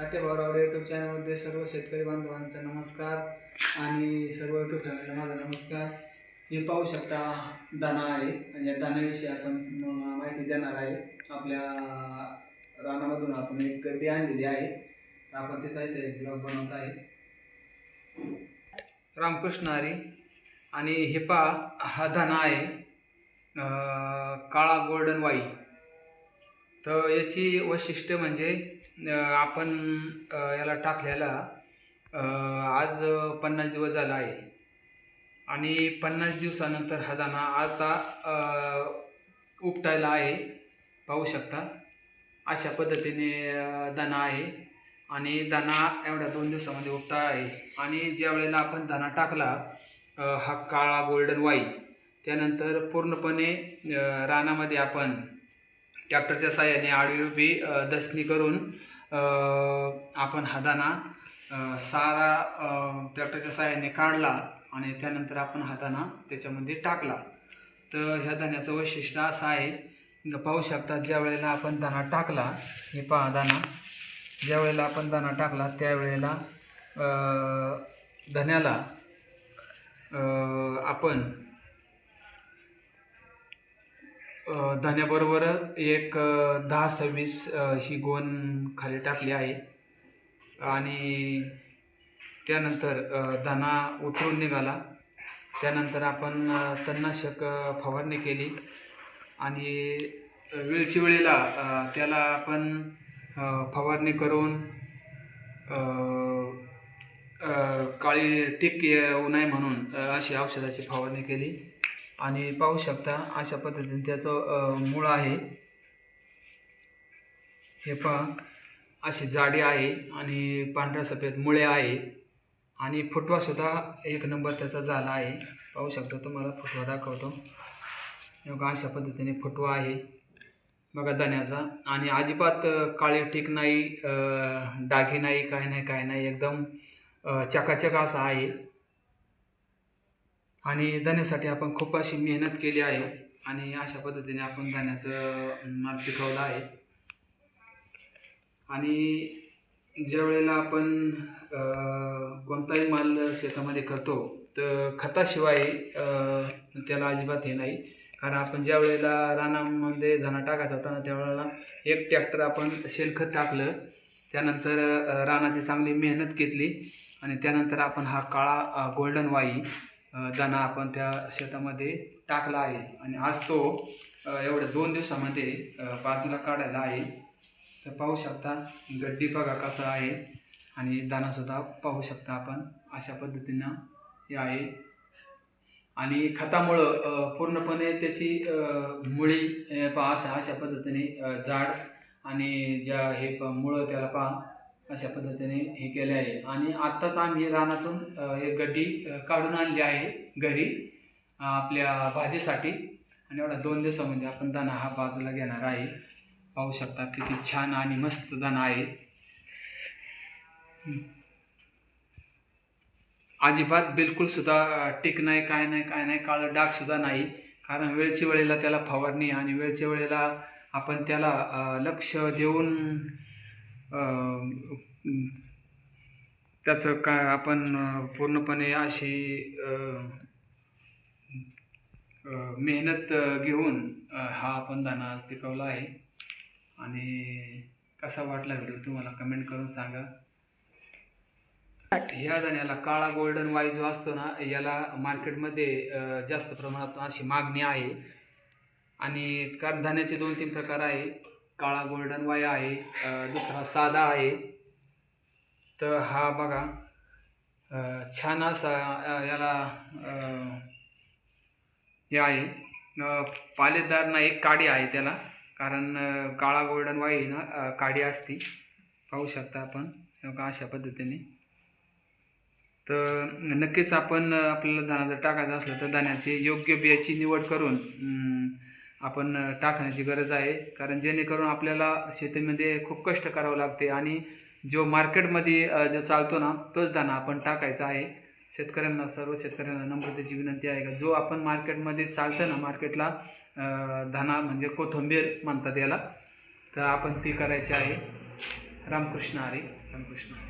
तात्या Bhaurao YouTube चॅनलमध्ये सर्व शेतकरी बांधवांचा नमस्कार आणि सर्व यूट्यूब फॅमिलीला माझा नमस्कार. हे पाहू शकता दाना आहे. आणि या दाण्याविषयी आपण माहिती देणार आहे. आपल्या रानामधून आपण एक गड्डी आणलेली आहे. आपण तिचा इथे एक ब्लॉग बनवत आहे. रामकृष्ण हरी. आणि हे हा धना आहे. काळा गोल्डन वाई तर याची वैशिष्ट्य म्हणजे आपण याला टाकल्याला आज पन्नास दिवस झाला आहे. आणि पन्नास दिवसानंतर हा दाणा आता उपटायला आहे. पाहू शकता. अशा पद्धतीने दाणा आहे. आणि दाणा एवढ्या दोन दिवसामध्ये उपटा आहे. आणि ज्या वेळेला आपण दाणा टाकला हा काळा गोल्डन वाई त्यानंतर पूर्णपणे रानामध्ये आपण ट्रॅक्टरच्या साह्याने आडवी उभी दसणी करून आपण हा सारा ट्रॅक्टरच्या साह्याने काढला आणि त्यानंतर आपण हा त्याच्यामध्ये टाकला. तर ह्या दाण्याचं वैशिष्ट्य असं आहे पाहू शकता ज्या वेळेला आपण दाणा टाकला हे पहा दाणा ज्या वेळेला आपण दाणा टाकला त्यावेळेला धण्याला धन्याला आपण धान्याबरोबर एक दहा सव्वीस ही गोण खाली टाकली आहे. आणि त्यानंतर अ, दाणा उतरून निघाला. त्यानंतर आपण तणनाशक फवारणी केली. आणि वेळची वेळेला त्याला आपण फवारणी करून काळी टीक येऊ नये म्हणून अशी औषधाची फवारणी केली. आणि पाहू शकता अशा पद्धतीने त्याचं मूळ आहे. हे पहा अशी जाडी आहे आणि पांढऱ्या सफेद मुळे आहे. आणि फुटवासुद्धा एक नंबर त्याचा झाला आहे. पाहू शकता तुम्हाला फुटवा दाखवतो. बघा अशा पद्धतीने फुटवा आहे. बघा धन्याचा. आणि अजिबात काळी टीक नाही डागी नाही काय नाही काय नाही. एकदम चकाचक असा आहे. आणि धान्यासाठी आपण खूप अशी मेहनत केली आहे आणि अशा पद्धतीने आपण धान्याचं माल पिकवलं आहे. आणि ज्या वेळेला आपण कोणताही माल शेतामध्ये करतो तर खताशिवाय त्याला अजिबात हे नाही. कारण आपण ज्या वेळेला रानामध्ये धना टाकायचा होता ना त्यावेळेला एक ट्रॅक्टर आपण शेणखत टाकलं. त्यानंतर रानाची चांगली मेहनत घेतली. आणि त्यानंतर आपण हा काळा गोल्डन वाई अ, दाणा आपण त्या शेतामध्ये टाकला आहे. आणि आज तो एवढ्या दोन दिवसामध्ये बाजूला काढायला आहे. तर पाहू शकता गड्डी बघा कसा आहे. आणि दाणासुद्धा पाहू शकता आपण अशा पद्धतीनं हे आहे. आणि खतामुळं पूर्णपणे त्याची मुळी पहा अशा अशा पद्धतीने जाड आणि ज्या हे प मुळं त्याला पहा अशा पद्धतीने हे केले आहे. आणि आत्ताच आम्ही रानातून एक गड्डी काढून आणली आहे घरी आपल्या भाजीसाठी. आणि एवढा दोन दिवसामध्ये आपण दाणा हा बाजूला घेणार आहे. पाहू शकता किती छान आणि मस्त दाणा आहे. अजिबात बिलकुलसुद्धा टिक नाही काय नाही काय नाही काळं डागसुद्धा नाही. कारण वेळच्या वेळेला त्याला फवारणी आणि वेळच्या वेळेला आपण त्याला लक्ष देऊन त्याचं काय आपण पूर्णपणे अशी मेहनत घेऊन हा आपण दाणा पिकवला आहे. आणि कसा वाटला व्हिडिओ तुम्हाला कमेंट करून सांगा. ह्या दाण्याला काळा गोल्डन वाई जो असतो ना याला मार्केटमध्ये जास्त प्रमाणात अशी मागणी आहे. आणि कारण धान्याचे दोन तीन प्रकार आहे. काळा गोल्डन वाई आहे दुसरा साधा आहे. तर हा बघा छान असा याला हे आहे. पालेदार पालेदार नाही काडी आहे त्याला कारण काळा गोल्डन वाई ना काडी असती. पाहू शकता आपण अशा पद्धतीने. तर नक्कीच आपण आपल्याला दाणा जर टाकायचा असलं तर दाण्याची योग्य बियाची निवड करून आपण टाकण्याची गरज आहे. कारण जेणेकरून आपल्याला शेतीमध्ये खूप कष्ट करावं लागते आणि जो मार्केटमध्ये जो चालतो ना तोच दाणा आपण टाकायचा आहे. शेतकऱ्यांना सर्व शेतकऱ्यांना नम्रतेची विनंती आहे का? जो आपण मार्केटमध्ये चालतं ना मार्केटला धाना धना म्हणजे कोथिंबीर म्हणतात याला तर आपण ती करायची आहे. रामकृष्ण हरी रामकृष्ण हरी.